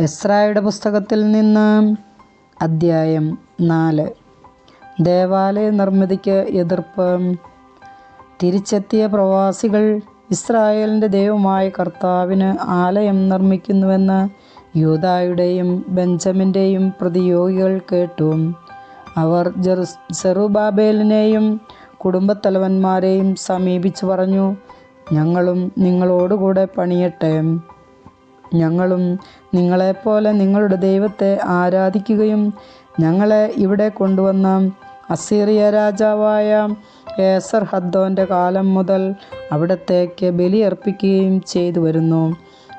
എസ്രായുടെ പുസ്തകത്തിൽ നിന്ന് അദ്ധ്യായം നാല്. ദേവാലയ നിർമ്മിതിക്ക് എതിർപ്പ്. തിരിച്ചെത്തിയ പ്രവാസികൾ ഇസ്രായേലിന്റെ ദൈവമായ കർത്താവിന് ആലയം നിർമ്മിക്കുന്നുവെന്ന് യൂതായുടെയും ബെഞ്ചമിന്റെയും പ്രതിയോഗികൾ കേട്ടു. അവർ ജെറുസ് സെറുബാബേലിനെയും കുടുംബത്തലവന്മാരെയും സമീപിച്ചു പറഞ്ഞു ഞങ്ങളും നിങ്ങളോടുകൂടെ പണിയട്ടെ. ഞങ്ങളും നിങ്ങളെപ്പോലെ നിങ്ങളുടെ ദൈവത്തെ ആരാധിക്കുകയും ഞങ്ങളെ ഇവിടെ കൊണ്ടുവന്ന അസീറിയ രാജാവായ ഏസർ ഹദ്ദോന്റെ കാലം മുതൽ അവിടത്തേക്ക് ബലിയർപ്പിക്കുകയും ചെയ്തു വരുന്നു.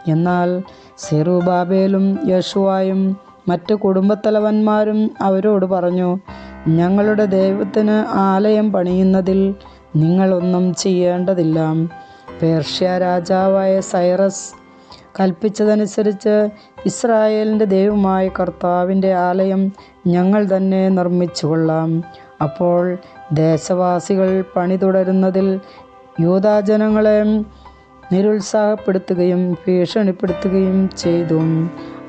എന്നാൽ സെറുബാബേലും യശുവായും മറ്റ് കുടുംബത്തലവന്മാരും അവരോട് പറഞ്ഞു ഞങ്ങളുടെ ദൈവത്തിന് ആലയം പണിയുന്നതിൽ നിങ്ങളൊന്നും ചെയ്യേണ്ടതില്ല. പേർഷ്യ രാജാവായ സൈറസ് കൽപ്പിച്ചതനുസരിച്ച് ഇസ്രായേലിന്റെ ദൈവമായ കർത്താവിന്റെ ആലയം ഞങ്ങൾ തന്നെ നിർമ്മിച്ചു കൊള്ളാം. അപ്പോൾ ദേശവാസികൾ പണി തുടരുന്നതിൽ യൂതാജനങ്ങളെ നിരുത്സാഹപ്പെടുത്തുകയും ഭീഷണിപ്പെടുത്തുകയും ചെയ്തു.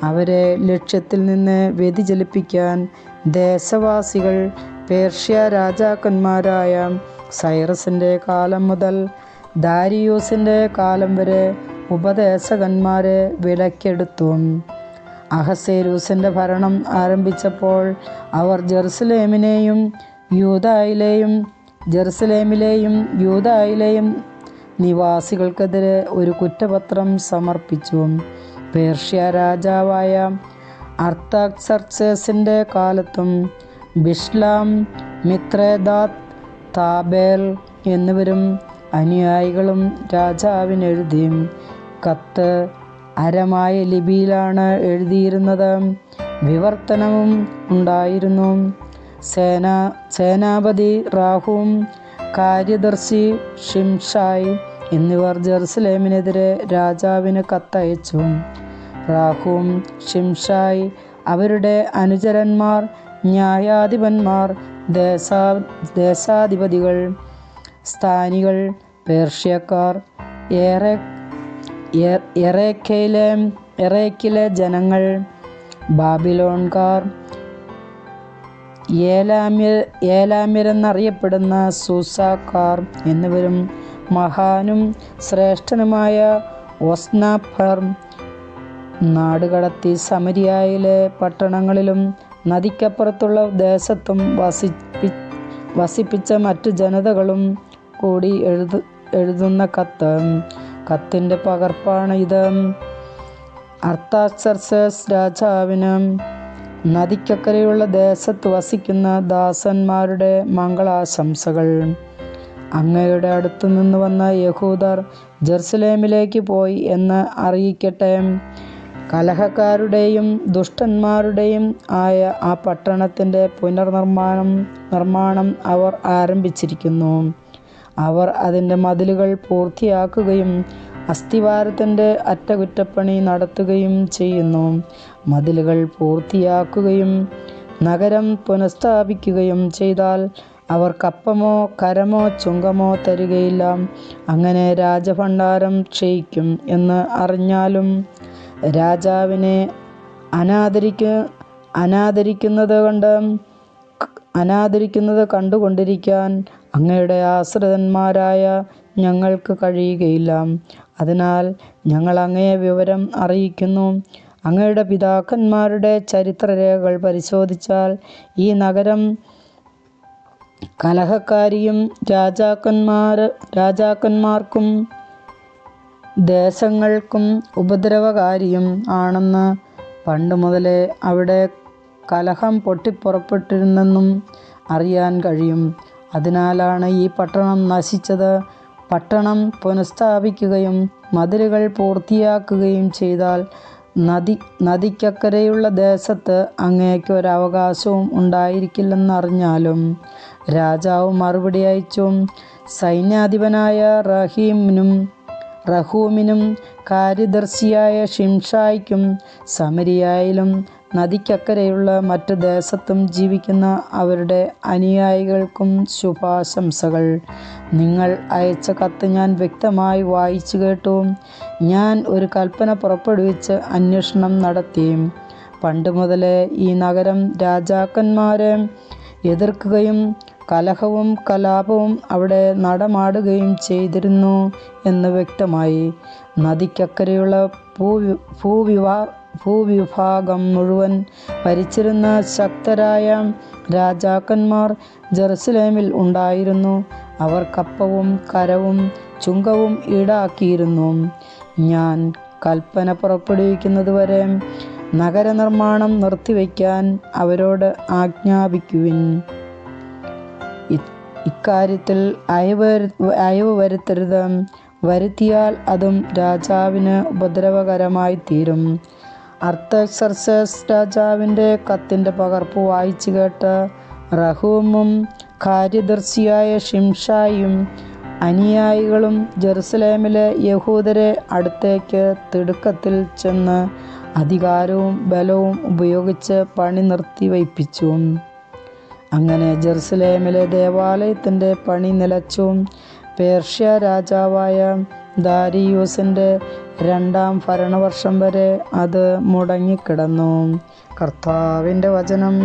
അവരെ ലക്ഷ്യത്തിൽ നിന്ന് വ്യതിചലിപ്പിക്കാൻ ദേശവാസികൾ പേർഷ്യ രാജാക്കന്മാരായ സൈറസിന്റെ കാലം മുതൽ ദാരിയൂസിന്റെ കാലം വരെ ഉപദേശകന്മാരെ വിലക്കെടുത്തു. അഹസേരൂസിന്റെ ഭരണം ആരംഭിച്ചപ്പോൾ അവർ ജെറുസലേമിനെയും യൂതായിലെയും ജെറുസലേമിലെയും യൂതായിലെയും നിവാസികൾക്കെതിരെ ഒരു കുറ്റപത്രം സമർപ്പിച്ചു. പേർഷ്യ രാജാവായ അർത്താക്സർസേസിന്റെ കാലത്തും ബിഷ്ലാം മിത്രേദാത്ത് താബേൽ എന്നിവരും അനുയായികളും രാജാവിനെഴുതി. കത്ത് അരമായ ലിപിയിലാണ് എഴുതിയിരുന്നത്. വിവർത്തനവും ഉണ്ടായിരുന്നു. സേനാ സേനാപതി റാഹുവും കാര്യദർശി ഷിംഷായ് എന്നിവർ ജെറുസലേമിനെതിരെ രാജാവിന് കത്തയച്ചു. റാഹുവും ഷിംഷായ് അവരുടെ അനുചരന്മാർ ന്യായാധിപന്മാർ ദേശാ ദേശാധിപതികൾ സ്ഥാനികൾ പേർഷ്യക്കാർ ഏറെ എറേക്കയിലെ എറേക്കിലെ ജനങ്ങൾ ബാബിലോൺകാർ ഏലാമിർ ഏലാമിരെന്നറിയപ്പെടുന്ന സൂസാക്കാർ എന്നിവരും മഹാനും ശ്രേഷ്ഠനുമായ ഒസ്നാഫർ നാടുകടത്തി സമരിയായിലെ പട്ടണങ്ങളിലും നദിക്കപ്പുറത്തുള്ള ദേശത്തും വസിപ്പി വസിപ്പിച്ച മറ്റു ജനതകളും കൂടി എഴുതു എഴുതുന്ന കത്ത്. കത്തിന്റെ പകർപ്പാണ് ഇത് അർത്താക്സർസസ് രാജാവിനും നദിക്കക്കരയുള്ള ദേശത്ത് വസിക്കുന്ന ദാസന്മാരുടെ മംഗളാശംസകൾ. അങ്ങയുടെ അടുത്തു നിന്ന് വന്ന യഹൂദർ ജെറുസലേമിലേക്ക് പോയി എന്ന് അറിയിക്കട്ടെ. കലഹക്കാരുടെയും ദുഷ്ടന്മാരുടെയും ആയ ആ പട്ടണത്തിന്റെ പുനർനിർമ്മാണം നിർമ്മാണം അവർ ആരംഭിച്ചിരിക്കുന്നു. അവർ അതിന്റെ മതിലുകൾ പൂർത്തിയാക്കുകയും അസ്ഥിവാരത്തിന്റെ അറ്റകുറ്റപ്പണി നടത്തുകയും ചെയ്യുന്നു. മതിലുകൾ പൂർത്തിയാക്കുകയും നഗരം പുനഃസ്ഥാപിക്കുകയും ചെയ്താൽ അവർ കപ്പമോ കരമോ ചുങ്കമോ തരികയില്ല. അങ്ങനെ രാജഭണ്ഡാരം ക്ഷയിക്കും എന്ന് അറിഞ്ഞാലും രാജാവിനെ അനാദരിക്ക അനാദരിക്കുന്നത് കൊണ്ട് അനാദരിക്കുന്നത് കണ്ടുകൊണ്ടിരിക്കാൻ അങ്ങയുടെ ആശ്രിതന്മാരായ ഞങ്ങൾക്ക് കഴിയുകയില്ല. അതിനാൽ ഞങ്ങൾ അങ്ങയെ വിവരം അറിയിക്കുന്നു. അങ്ങയുടെ പിതാക്കന്മാരുടെ ചരിത്രരേഖകൾ പരിശോധിച്ചാൽ ഈ നഗരം കലഹക്കാരിയും രാജാക്കന്മാർ രാജാക്കന്മാർക്കും ദേശങ്ങൾക്കും ഉപദ്രവകാരിയും ആണെന്ന് പണ്ട് മുതലേ അവിടെ കലഹം പൊട്ടിപ്പുറപ്പെട്ടിരുന്നെന്നും അറിയാൻ കഴിയും. അതിനാലാണ് ഈ പട്ടണം നശിച്ചത്. പട്ടണം പുനഃസ്ഥാപിക്കുകയും മതിലുകൾ പൂർത്തിയാക്കുകയും ചെയ്താൽ നദി നദിക്കക്കരയുള്ള ദേശത്ത് അങ്ങേക്ക് ഒരവകാശവും ഉണ്ടായിരിക്കില്ലെന്നറിഞ്ഞാലും രാജാവ് മറുപടി അയച്ചു. സൈന്യാധിപനായ റഹീമിനും റഹൂമിനും കാര്യദർശിയായ ഷിംഷായ്ക്കും സമരിയായിലും നദിക്കക്കരെയുള്ള മറ്റ് ദേശത്തും ജീവിക്കുന്ന അവരുടെ അനുയായികൾക്കും ശുഭാശംസകൾ. നിങ്ങൾ അയച്ച കത്ത് ഞാൻ വ്യക്തമായി വായിച്ചു കേട്ടു. ഞാൻ ഒരു കൽപ്പന പുറപ്പെടുവിച്ച് അന്വേഷണം നടത്തി. പണ്ട് മുതലേ ഈ നഗരം രാജാക്കന്മാരെ എതിർക്കുകയും കലഹവും കലാപവും അവിടെ നടമാടുകയും ചെയ്തിരുന്നു എന്ന് വ്യക്തമായി. നദിക്കക്കരെയുള്ള ഭൂവി ഭൂവിവാ ഭൂവിഭാഗം മുഴുവൻ ഭരിച്ചിരുന്ന ശക്തരായ രാജാക്കന്മാർ ജെറുസലേമിൽ ഉണ്ടായിരുന്നു. അവർ കപ്പവും കരവും ചുങ്കവും ഈടാക്കിയിരുന്നു. ഞാൻ കൽപ്പന പുറപ്പെടുവിക്കുന്നതുവരെ നഗരനിർമ്മാണം നിർത്തിവെക്കാൻ അവരോട് ആജ്ഞാപിക്കുവിൻ. ഇക്കാര്യത്തിൽ അയവ് അയവ് വരുത്തരുത്. വരുത്തിയാൽ അതും രാജാവിന് ഉപദ്രവകരമായി തീരും. അർത്തസർസസ് രാജാവിന്റെ കത്തിന്റെ പകർപ്പ് വായിച്ചു കേട്ട റഹൂമും കാര്യദർശിയായ ഷിംഷായും അനുയായികളും ജെറുസലേമിലെ യഹൂദരെ അടുത്തേക്ക് തിടുക്കത്തിൽ ചെന്ന് അധികാരവും ബലവും ഉപയോഗിച്ച് പണി നിർത്തിവയ്പ്പിച്ചു അങ്ങനെ ജെറുസലേമിലെ ദേവാലയത്തിന്റെ പണി നിലച്ചും പേർഷ്യ രാജാവായ ദാരിയൂസിന്റെ രണ്ടാം ഭരണവർഷം വരെ അത് മുടങ്ങിക്കിടന്നു. കർത്താവിന്റെ വചനം.